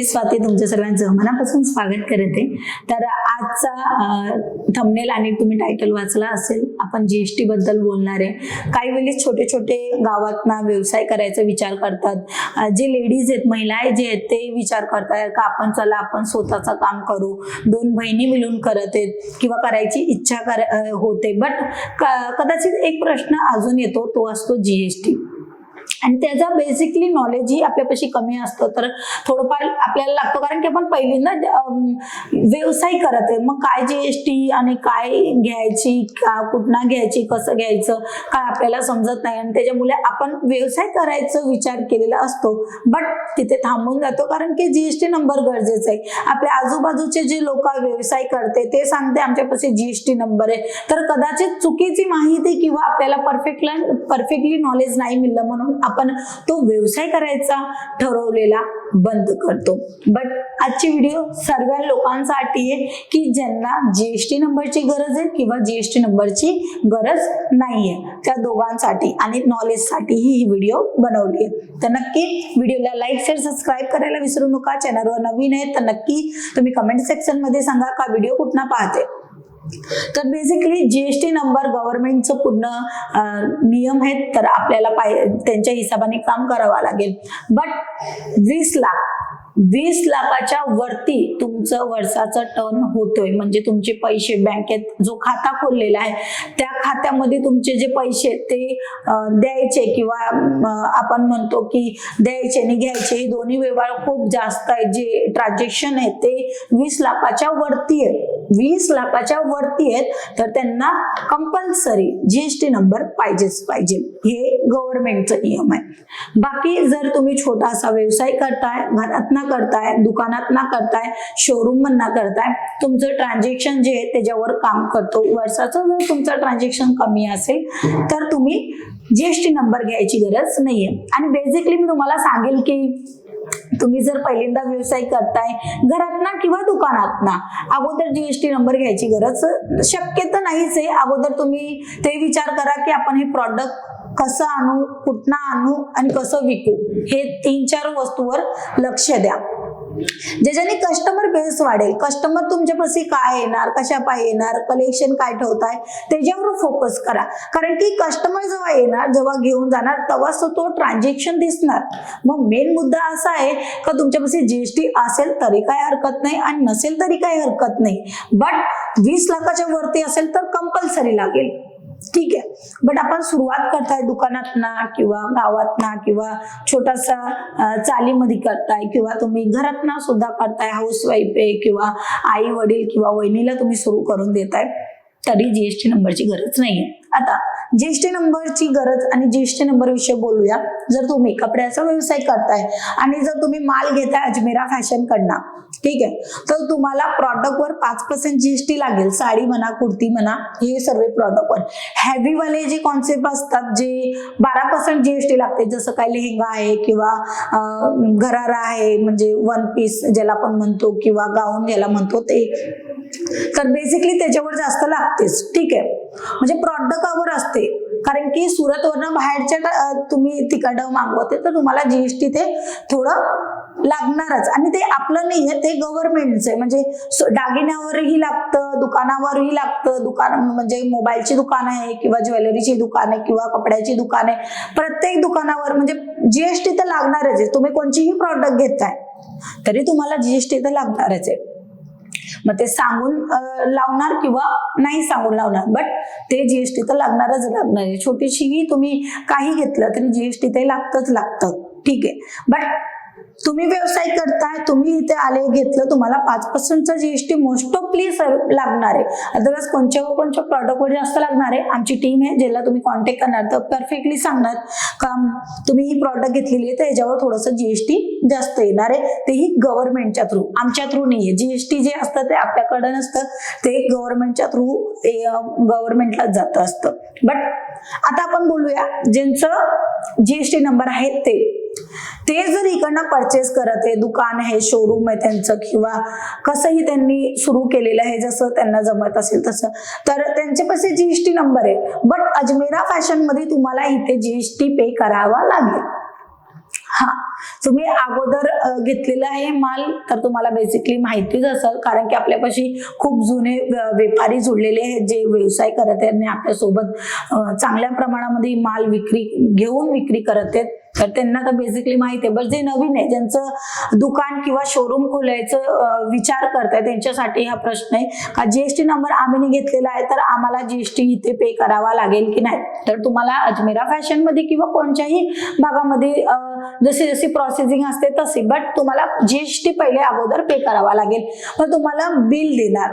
मी स्वाती तुमच्या सर्वांचं मनापासून स्वागत करते. तर आजचा थंबनेल आणि तुम्ही टायटल वाचला असेल आपण जीएसटी बद्दल बोलणार आहे. काही वेळी छोटे छोटे गावातना व्यवसाय करायचा विचार करतात. जे लेडीज आहेत महिला आहेत जे आहेत ते विचार करतात का आपण चला आपण स्वतःचं काम करू. दोन बहिणी मिळून करत आहेत किंवा करायची इच्छा कर होते. बट कदाचित एक प्रश्न अजून येतो तो असतो जीएसटी आणि त्याचा बेसिकली नॉलेजही आपल्यापाशी कमी असतं. तर थोडंफार आपल्याला लागतं. कारण की आपण पहिल्यांदा ना व्यवसाय करत आहे. मग काय जी एस टी आणि काय घ्यायची का कुठनं घ्यायची कसं घ्यायचं काय आपल्याला समजत नाही. आणि त्याच्यामुळे आपण व्यवसाय करायचा विचार केलेला असतो. बट तिथे थांबून जातो. कारण की जीएसटी नंबर गरजेचा आहे. आपल्या आजूबाजूचे जे लोक व्यवसाय करते ते सांगते आमच्यापाशी जीएसटी नंबर आहे. तर कदाचित चुकीची माहिती किंवा आपल्याला परफेक्टला परफेक्टली नॉलेज नाही मिळलं म्हणून आपण तो व्यवसाय करायचा ठरवलेला बंद करतो. बट आजची व्हिडिओ सर्व लोकांसाठी आहे की ज्यांना जीएसटी नंबरची गरज आहे किंवा जीएसटी नंबरची गरज नाहीये त्या दोघांसाठी आणि नॉलेजसाठी ही व्हिडिओ बनवली आहे. तर नक्की व्हिडिओला लाईक शेअर सबस्क्राईब करायला विसरू नका. चॅनलवर नवीन आहे तर नक्की तुम्ही कमेंट सेक्शनमध्ये सांगा का व्हिडिओ कुठला पाहते. तर बेसिकली जीएसटी नंबर गव्हर्नमेंटचं पूर्ण नियम आहेत तर आपल्याला पाय त्यांच्या हिशोबाने काम करावं लागेल. बट वीस लाख वीस लाखाच्या वरती तुमचं वर्षाचं टर्न होतोय. म्हणजे तुमचे पैसे बँकेत जो खाता खोललेला आहे त्या खात्यामध्ये तुमचे जे पैसे ते द्यायचे किंवा आपण म्हणतो की द्यायचे आणि घ्यायचे हे दोन्ही व्यवहार खूप जास्त आहेत. जे ट्रान्झॅक्शन आहेत ते वीस लाखाच्या वरती आहेत. वीस लाखाच्या वरती आहेत तर त्यांना कंपल्सरी जीएसटी नंबर पाहिजेच पाहिजे. हे गव्हर्नमेंटचा नियम आहे. बाकी जर तुम्ही छोटासा व्यवसाय करताय घरात ना करताय दुकानात ना करताय शोरूम ना करताय तुमचं ट्रान्झॅक्शन जे आहे त्याच्यावर काम करतो. वर्षाचं जर तुमचं ट्रान्झॅक्शन कमी असेल तर तुम्ही जीएसटी नंबर घ्यायची गरज नाहीये. आणि बेसिकली मी तुम्हाला सांगेल की तुम्ही जर पहिल्यांदा व्यवसाय करताय घरात ना किंवा दुकानात ना अगोदर जीएसटी नंबर घ्यायची गरज शक्यतो नाहीच आहे. अगोदर तुम्ही ते विचार करा की आपण हे प्रॉडक्ट कसं आणू कुठनं आणू आणि कसं विकू? हे तीन चार वस्तूवर लक्ष द्या. ज्याच्याने कस्टमर बेस वाढेल कस्टमर तुमच्यापाशी काय येणार कशा पाय येणार कलेक्शन काय ठेवताय त्याच्यावर फोकस करा. कारण की कस्टमर जेव्हा येणार जेव्हा घेऊन जाणार तेव्हाच तो ट्रान्झॅक्शन दिसणार. मग मेन मुद्दा असा आहे का तुमच्यापाशी जीएसटी असेल तरी काय हरकत नाही आणि नसेल तरी काही हरकत नाही. बट वीस लाखाच्या वरती असेल तर कंपल्सरी लागेल. ठीक आहे. बट आपण सुरुवात करताय दुकानात ना किंवा गावात ना किंवा छोटासा चालीमध्ये करताय किंवा तुम्ही घरात ना सुद्धा करताय हाऊस वाईफ आहे किंवा आई वडील किंवा वहिनीला तुम्ही सुरू करून देताय तरी जीएसटी नंबरची गरज नाहीये. आता ज्येष्ठ नंबरची गरज आणि ज्येष्ठ नंबर विषयी बोलूया. जर तुम्ही कपड्याचा व्यवसाय करताय आणि जर तुम्ही माल घेताय अजमेरा फॅशन कडनं ठीक आहे? तर तुम्हाला प्रॉडक्टवर पाच पर्सेंट जीएसटी लागेल. साडी म्हणा कुर्ती म्हणा हे सर्व प्रॉडक्टवर हॅवीवाले जे कॉन्सेप्ट असतात जे बारा पर्सेंट जीएसटी लागते जसं काय लेहंगा आहे किंवा घरारा आहे म्हणजे वन पीस ज्याला आपण म्हणतो किंवा गाऊन ज्याला म्हणतो ते. तर बेसिकली त्याच्यावर जास्त लागतेच. ठीक आहे? म्हणजे प्रॉडक्टावर असते कारण की सुरतवरनं बाहेरच्या तुम्ही तिकडं मागवते तर तुम्हाला जीएसटी ते थोडं लागणारच. आणि ते आपलं नाही आहे ते गव्हर्नमेंटचं आहे. म्हणजे दागिन्यावरही लागतं दुकानावरही लागतं. दुकान म्हणजे मोबाईलची दुकान आहे किंवा ज्वेलरीची दुकान आहे किंवा कपड्याची दुकान आहे. प्रत्येक दुकानावर म्हणजे जीएसटी तर लागणारच आहे. तुम्ही कोणतीही प्रॉडक्ट घेताय तरी तुम्हाला जीएसटी तर लागणारच आहे. मग ते सांगून लावणार किंवा नाही सांगून लावणार. बट ते जीएसटी तर लागणारच लागणार आहे. छोटीशीही तुम्ही काही घेतलं तरी जीएसटी ते लागतच लागतं. ठीक आहे. बट तुम्ही व्यवसाय करताय तुम्ही इथे आले घेतलं तुम्हाला पाच पर्सेंटचा जीएसटी मोस्ट ऑफली लागणार आहे. अदरवाईज कोणत्या कोणत्या प्रॉडक्टवर जास्त लागणार आहे? आमची टीम आहे ज्याला तुम्ही कॉन्टॅक्ट करणार तर परफेक्टली सांगणार का तुम्ही ही प्रॉडक्ट घेतलेली आहे तर याच्यावर थोडंसं जीएसटी जास्त येणार आहे. तेही गव्हर्नमेंटच्या थ्रू आमच्या थ्रू नाही आहे. जीएसटी जे असतं ते आपल्याकडे नसतं. ते गव्हर्नमेंटच्या थ्रू गव्हर्नमेंटला जात असतं. बट आता आपण बोलूया ज्यांचं जीएसटी नंबर आहे ते. ते जर इकडनं परचेस करत आहे दुकान आहे शोरूम आहे त्यांचं किंवा कसंही त्यांनी सुरू केलेलं आहे जसं त्यांना जमत असेल तसं. तर त्यांचे पैसे जीएसटी नंबर आहे. बट अजमेरा फॅशनमध्ये तुम्हाला इथे जीएसटी पे करावा लागेल. हा. तुम्ही अगोदर घेतलेला आहे माल तर तुम्हाला बेसिकली माहितीच असेल कारण की आपल्यापाशी खूप जुने व्यापारी जुळलेले आहेत जे व्यवसाय करत आहेत आणि आपल्यासोबत चांगल्या प्रमाणामध्ये माल विक्री घेऊन विक्री करत आहेत. तर त्यांना तर बेसिकली माहिती आहे. बट जे नवीन आहे ज्यांचं दुकान किंवा शोरूम खोलायचं विचार करताय त्यांच्यासाठी हा प्रश्न आहे. का जीएसटी नंबर आम्ही घेतलेला आहे तर आम्हाला जीएसटी इथे पे करावा लागेल की नाही? तर तुम्हाला अजमेरा फॅशनमध्ये किंवा कोणत्याही भागामध्ये जशी जशी प्रोसेसिंग असते तशी. बट तुम्हाला जीएसटी पहिले अगोदर पे करावा लागेल. मग तुम्हाला बिल देणार.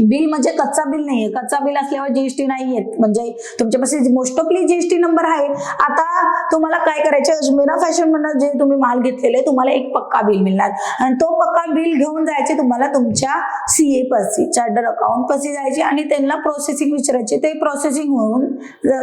बिल म्हणजे कच्चा बिल नाहीये. कच्चा बिल असल्यावर जीएसटी नाही येत म्हणजे तुमच्यापाशी मोस्ट ऑफली जीएसटी नंबर आहे. आता तुम्हाला काय करायचे अजमेरा फॅशन म्हणून जे तुम्ही माल घेतलेले तुम्हाला एक पक्का बिल मिळणार. आणि तो पक्का बिल घेऊन जायचे तुम्हाला तुमच्या सीए पाशी चार्टर अकाउंट पाशी जायचे आणि त्यांना प्रोसेसिंग विचारायचे. ते प्रोसेसिंग होऊन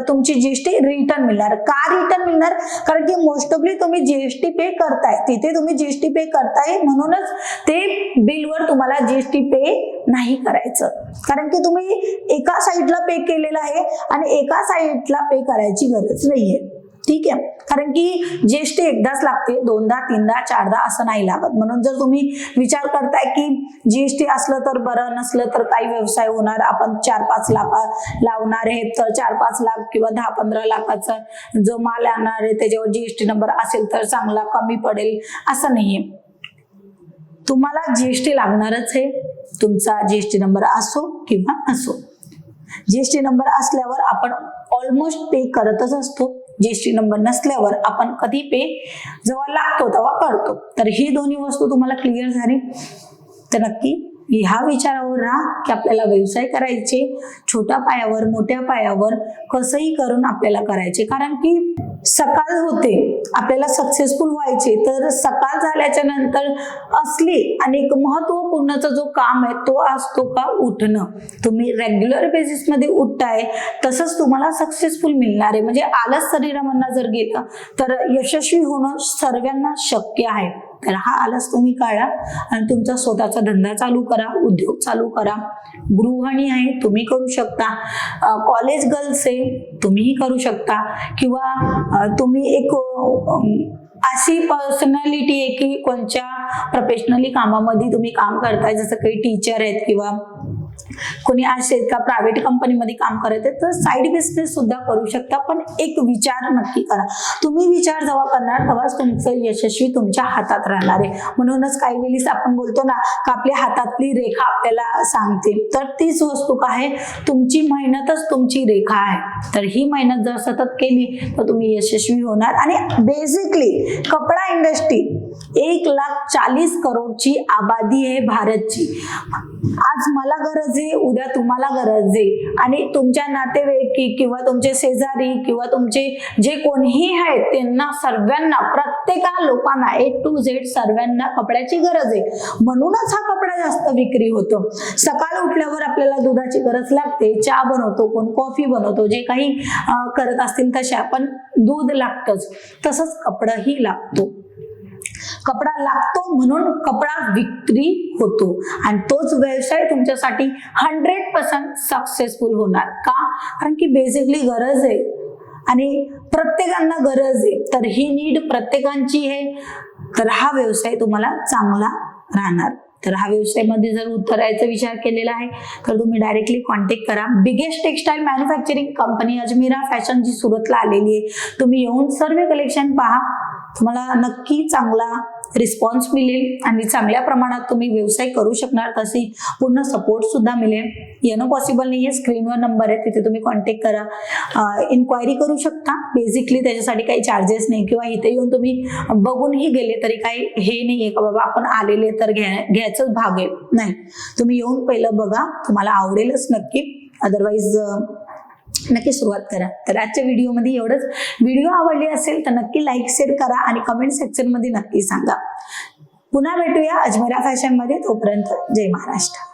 तुमची जीएसटी रिटर्न मिळणार. का रिटर्न मिळणार? कारण की मोस्ट ऑफली तुम्ही जीएसटी पे करताय. तिथे तुम्ही जीएसटी पे करताय म्हणूनच ते बिलवर तुम्हाला जीएसटी पे नाही करायचं. कारण की तुम्ही एका साईडला पे केलेलं आहे आणि एका साईडला पे करायची गरज नाहीये. ठीक आहे? कारण की जीएसटी एकदाच लागते दोनदा तीनदा चारदा असं नाही लागत. म्हणून जर तुम्ही विचार करताय की जीएसटी असलं तर बरं नसलं तर काही व्यवसाय होणार आपण चार पाच लाख लावणार आहे तर चार पाच लाख किंवा दहा पंधरा लाखाचा जो माल आणणार आहे त्याच्यावर जीएसटी नंबर असेल तर चांगला कमी पडेल असं नाहीये. तुम्हाला जीएसटी लागणारच आहे. तुमचा जीएसटी नंबर असो किंवा नसो. जीएसटी नंबर असल्यावर आपण ऑलमोस्ट पे करतच असतो. जीएसटी नंबर नसल्यावर आपण कधी पे जेव्हा लागतो तेव्हा करतो. तर ही दोन्ही वस्तू तुम्हाला क्लिअर झाली? तर नक्की ह्या विचारावर राहा की आपल्याला व्यवसाय करायचे छोट्या पायावर मोठ्या पायावर कसंही करून आपल्याला करायचे. कारण की सकाळ होते आपल्याला सक्सेसफुल व्हायचे तर सकाळ झाल्याच्यानंतर असली आणि एक महत्वपूर्णचा जो काम आहे तो असतो का उठणं. तुम्ही रेग्युलर बेसिसमध्ये उठताय तसंच तुम्हाला सक्सेसफुल मिळणार आहे. म्हणजे आलस शरीरामधनं जर गेलं तर यशस्वी होणं सर्वांना शक्य आहे. तर हा आलाच तुम्ही काढा आणि तुमचा स्वतःचा धंदा चालू करा उद्योग चालू करा. गृहणी आहे तुम्ही करू शकता. कॉलेज गर्ल्स आहे तुम्हीही करू शकता. किंवा तुम्ही एक अशी पर्सनॅलिटी आहे की कोणत्या प्रोफेशनली कामामध्ये तुम्ही काम करताय जसं काही टीचर आहेत किंवा कोणी असेल का प्रायव्हेट कंपनीमध्ये काम करत आहे तर साईड बिझनेस सुद्धा करू शकता पण एक विचार नक्की करा. तुम्ही विचार जेव्हा करणार तेव्हाच तुमचं यशस्वी तुमच्या हातात राहणार आहे. म्हणूनच काही वेळेस आपण बोलतो ना का आपल्या हातातली रेखा आपल्याला सांगते तर तीच वस्तू काय आहे? तुमची मेहनतच तुमची रेखा आहे. तर ही मेहनत जर सतत केली तर तुम्ही यशस्वी होणार. आणि बेसिकली कपडा इंडस्ट्री एक लाख चाळीस करोडची आबादी आहे भारतची. आज मला गरज आहे उद्या तुम्हाला गरज आहे. आणि तुमच्या नातेवाईकी किंवा तुमचे शेजारी किंवा तुमचे जे कोणीही आहेत त्यांना सर्वांना प्रत्येका लोकांना ए टू झेड सर्वांना कपड्याची गरज आहे. म्हणूनच हा कपडा जास्त विक्री होतो. सकाळ उठल्यावर आपल्याला दुधाची गरज लागते. चहा बनवतो कोण कॉफी बनवतो जे काही करत असतील तशा पण दूध लागतंच. तसंच कपडाही लागतो. कपडा लागतो म्हणून कपडा विक्री होतो. आणि तोच व्यवसाय तुमच्यासाठी हंड्रेड पर्सेंट सक्सेसफुल होणार. का? कारण की बेसिकली गरज आहे. आणि प्रत्येकांना गरज आहे. तर ही नीड प्रत्येकांची आहे. तर हा व्यवसाय तुम्हाला चांगला राहणार. तर हा व्यवसायामध्ये जर उतरायचा विचार केलेला आहे तर तुम्ही डायरेक्टली कॉन्टॅक्ट करा. Biggest textile manufacturing company Ajmera fashion जी सुरतला आलेली आहे. तुम्ही येऊन सर्व कलेक्शन पहा. तुम्हाला नक्की चांगला रिस्पॉन्स मिळेल आणि चांगल्या प्रमाणात तुम्ही व्यवसाय करू शकणार तशी पूर्ण सपोर्ट सुद्धा मिळेल. येणं पॉसिबल नाही आहे स्क्रीनवर नंबर आहे तिथे तुम्ही कॉन्टॅक्ट करा. इन्क्वायरी करू शकता. बेसिकली त्याच्यासाठी काही चार्जेस नाही किंवा इथे येऊन तुम्ही बघूनही गेले तरी काही हे नाही आहे का बाबा आपण आलेले तर घ्या घ्यायचंच भाग आहे. नाही. तुम्ही येऊन पहिलं बघा तुम्हाला आवडेलच नक्की. अदरवाईज नक्की सुरुवात करा. तर आजच्या व्हिडिओमध्ये एवढंच. व्हिडिओ आवडली असेल तर नक्की लाईक शेअर करा आणि कमेंट सेक्शनमध्ये नक्की सांगा. पुन्हा भेटूया अजमेरा फॅशनमध्ये. तोपर्यंत जय महाराष्ट्र.